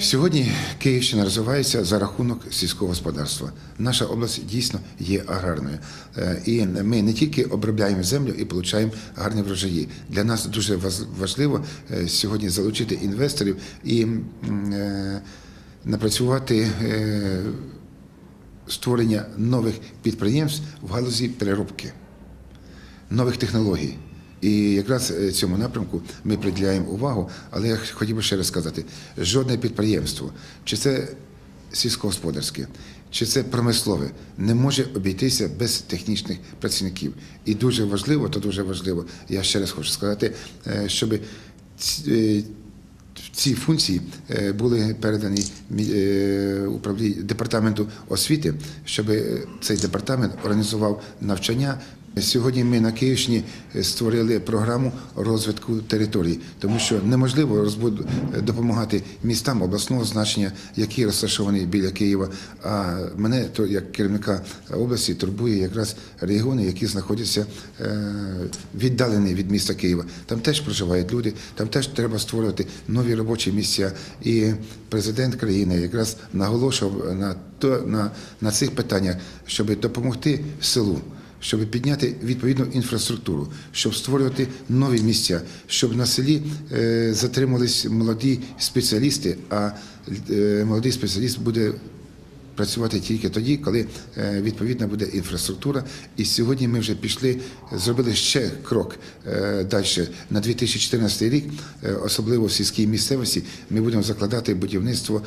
Сьогодні Київщина розвивається за рахунок сільського господарства. Наша область дійсно є аграрною. Е, І ми не тільки обробляємо землю і отримуємо гарні врожаї. Для нас дуже важливо е, сьогодні залучити інвесторів і е, напрацювати створення нових підприємств в галузі переробки нових технологій. І якраз е, цьому напрямку ми приділяємо увагу, але я хотів би ще раз сказати: жодне підприємство, чи це сільськогосподарське, чи це промислове, не може обійтися без технічних працівників. І дуже важливо, то дуже важливо, я ще раз хочу сказати, е, щоб ці- е, функції були передані е, департаменту освіти, щоб цей департамент організував навчання. Сьогодні ми на Київщині е, створили програму розвитку територій, тому що неможливо допомагати містам обласного значення, які розташовані біля Києва. А мене то як керівника області турбує якраз регіони, які знаходяться е, віддалені від міста Києва. Там теж проживають люди, там теж треба створювати нові робочі місця. І президент країни якраз наголошував на то на, на цих питаннях, щоб допомогти селу. Щоб підняти відповідну інфраструктуру, щоб створювати нові місця, щоб на селі е, затримались молоді спеціалісти, а е, молодий спеціаліст буде працювати тільки тоді, коли е, відповідна буде інфраструктура. І сьогодні ми вже пішли, зробили ще крок далі на 2014 рік, особливо в сільській місцевості, ми будемо закладати будівництво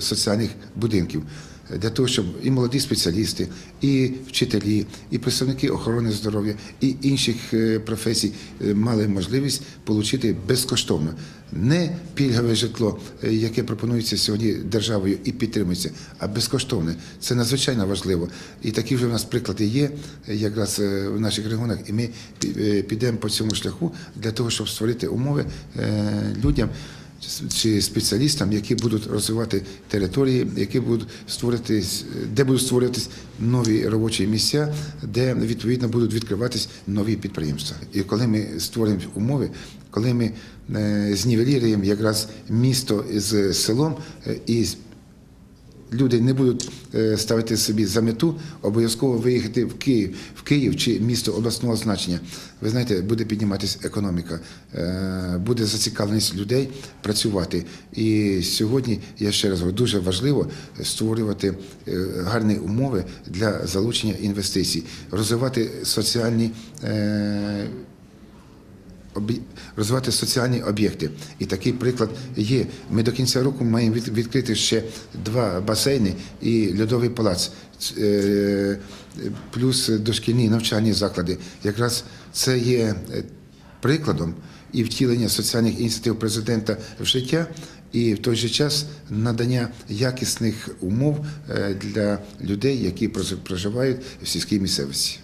соціальних будинків. Для того, щоб і молоді спеціалісти, і вчителі, і представники охорони здоров'я, і інших е, професій е, мали можливість отримати безкоштовно не пільгове житло, е, яке пропонується сьогодні державою і підтримується, а безкоштовне. Це надзвичайно важливо. І такі вже в нас приклади є якраз в наших регіонах, і ми підемо по цьому шляху для того, щоб створити умови людям чи спеціалістам, які будуть розвивати території, які будуть створити, де будуть створюватись нові робочі місця, де відповідно будуть відкриватись нові підприємства. І коли ми створюємо умови, коли ми знівеліруємо знівелюємо якраз місто з селом е, і люди не будуть е, ставити собі за мету обов'язково виїхати в Київ, в Київ чи місто обласного значення. Ви знаєте, буде підніматися економіка, е, буде зацікавленість людей працювати. І сьогодні я ще раз говорю, дуже важливо створювати е, гарні умови для залучення інвестицій, розвивати соціальні. Розвивати соціальні об'єкти. І такий приклад є. Ми до кінця року маємо відкрити ще два басейни і льодовий палац, е, плюс дошкільні навчальні заклади. Якраз це є е, прикладом і втілення соціальних ініціатив президента в життя. І в той же час надання якісних умов е, для людей, які прожи- проживають в сільській місцевості.